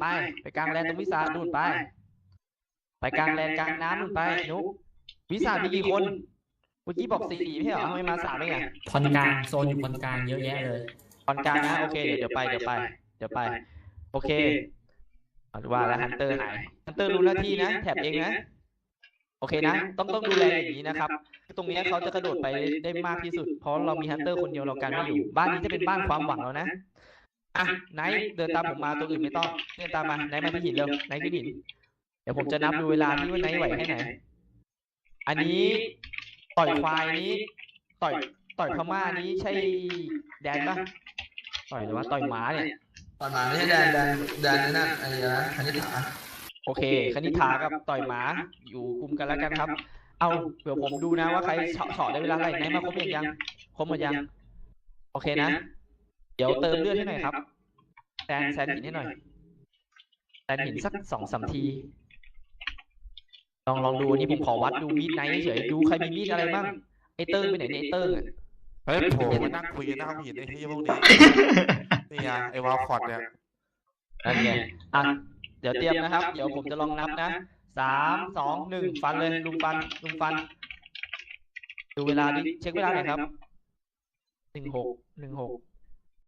ไป ไปกลางแลนตรงวิสานู่นไป ไปกลางแลนกลางน้ำนู่นไปนุกวิสามีกี่คนเมื่อกี้บอกสี่ไม่ใช่เหรอทำไมมาสามเองอะคอนกลางโซนอยู่คอนกลางเยอะแยะเลยตอนกลางนะโอเคเดี๋ยวเดี๋ยวไปเดี๋ยวไป เดี๋ยวไป โอเคเอาว่าแล้วฮันเตอร์หายฮันเตอร์รู้หน้าที่นะแถบเองนะโอเคนะ ต้องต้องดูแลอย่างนี้นะครับ ตรงเนี้ยเขาจะกระโดดไปได้มากที่สุด เพราะเรามีฮันเตอร์คนเดียวเรากันไม่อยู่ บ้านนี้จะเป็นบ้านความหวังแล้วนะ อะไนท์เดินตามผมมาตัวอื่นไม่ต้องเดินตามมาไนท์มาที่หินเร็วไนท์ขึ้นหิน เดี๋ยวผมจะนับดูเวลาที่ว่าไนท์ไหวแค่ไหน อันนี้ต่อยควายนี้ ต่อยต่อยพม่านี้ใช่แดนปะต่อยหรือว่าต่อยหมาเนี่ยตอนมาไม่ใช่แดนแดนแดนนั่นอะไรนะคณิตถาโอเคคณิธากับต่อยหมาอยู่คุมกันแล้วกันครับ เอาเดี๋ยวผมดูนะว่าใครเฉาะเฉาะได้เวลาไหนไหนมาครบอย่างยังครบหมดยัง โอเคนะ เดี๋ยวเติมเลือดให้หน่อยครับแซนแซนหินให้หน่อยแซนหินสักสองสามที ลองลองดูอันนี่ผมขอวัดดูมีดไนท์เฉยดูใครมีมีดอะไรบ้างไอเติ้งไปไหนเนี่ยไอเติ้งอะเฮ้ยโผล่มานั่งคุยกันหน้าห้องหินไอ้ที่พวกนี้นี่ไงไอ้วอลคอร์ดเนี่ยนั่นไงอะเดี๋ยวเตรียมนะครับ เดี๋ยวผมจะลองนับนะสามสองหนึ่งฟันเลยลุงฟันลุงฟัน ดูเวลาดิเช็คเวลาหน่อยครับหนึ่งหกหนึ่งหก